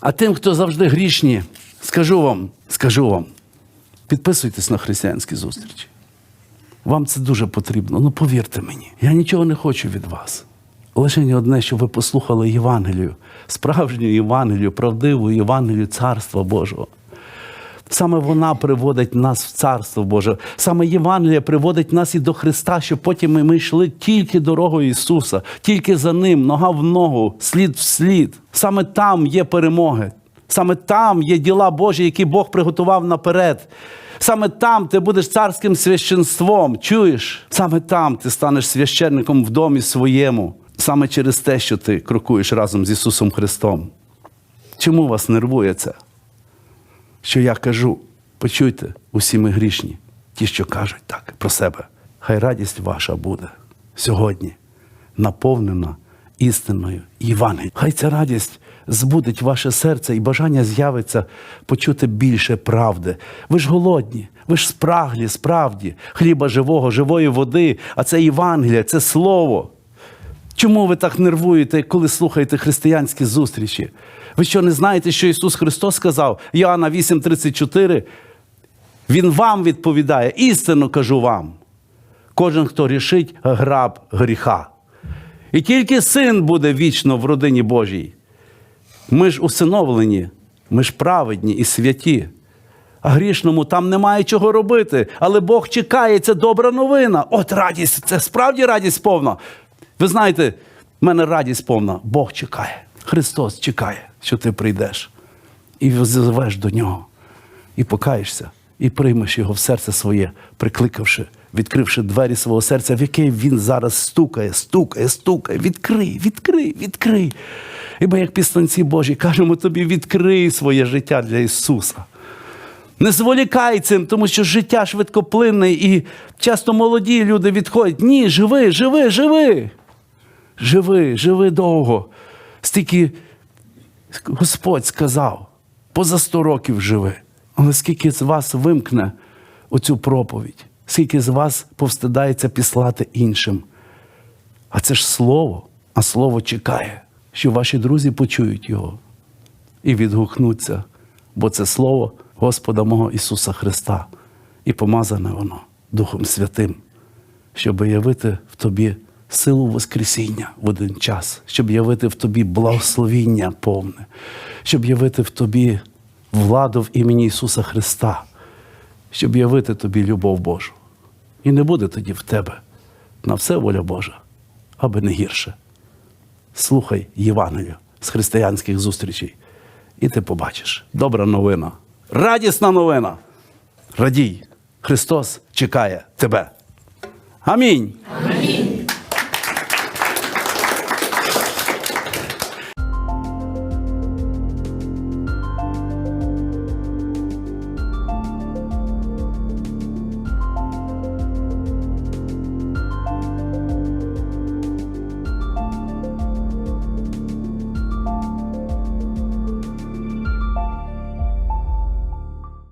А тим, хто завжди грішні, скажу вам, скажу вам, підписуйтесь на християнські зустрічі. Вам це дуже потрібно. Ну повірте мені, я нічого не хочу від вас. Лише одне, щоб ви послухали Євангелію, справжню Євангелію, правдиву Євангелію Царства Божого. Саме вона приводить нас в Царство Боже. Саме Євангелія приводить нас і до Христа, щоб потім ми, йшли тільки дорогою Ісуса, тільки за Ним, нога в ногу, слід в слід. Саме там є перемоги. Саме там є діла Божі, які Бог приготував наперед. Саме там ти будеш царським священством. Чуєш? Саме там ти станеш священником в домі своєму, саме через те, що ти крокуєш разом з Ісусом Христом. Чому вас нервує це? Що я кажу, почуйте, усі ми грішні, ті, що кажуть так про себе. Хай радість ваша буде сьогодні наповнена істинною Євангелієм. Хай ця радість збудить ваше серце і бажання з'явиться почути більше правди. Ви ж голодні, ви ж спраглі, справді, хліба живого, живої води, а це Євангелія, це слово. Чому ви так нервуєте, коли слухаєте християнські зустрічі? Ви що не знаєте, що Ісус Христос сказав? Іоанна 8:34. Він вам відповідає, істинно кажу вам. Кожен, хто рішить, граб гріха. І тільки син буде вічно в родині Божій. Ми ж усиновлені, ми ж праведні і святі. А грішному там немає чого робити. Але Бог чекає, це добра новина. От радість, це справді радість повна. Ви знаєте, в мене радість повна. Бог чекає. Христос чекає, що ти прийдеш і зазовеш до нього, і покаєшся, і приймеш його в серце своє, прикликавши, відкривши двері свого серця, в яке він зараз стукає, стукає, стукає. Відкрий, відкрий, відкрий. І ми, як післанці Божі, кажемо тобі, відкрий своє життя для Ісуса. Не зволікай цим, тому що життя швидкоплинне і часто молоді люди відходять. Ні, живи, живи, живи. Живи, живи довго. Стільки Господь сказав, поза сто років живи. Але скільки з вас вимкне оцю проповідь, скільки з вас повстидається післати іншим. А це ж слово, а слово чекає, що ваші друзі почують його і відгукнуться, бо це слово Господа мого Ісуса Христа, і помазане воно Духом Святим, щоб явити в тобі силу Воскресіння в один час, щоб явити в тобі благословіння повне, щоб явити в тобі владу в імені Ісуса Христа, щоб явити тобі любов Божу. І не буде тоді в тебе на все воля Божа, аби не гірше. Слухай Євангелію з християнських зустрічей, і ти побачиш. Добра новина, радісна новина. Радій, Христос чекає тебе. Амінь. Амінь.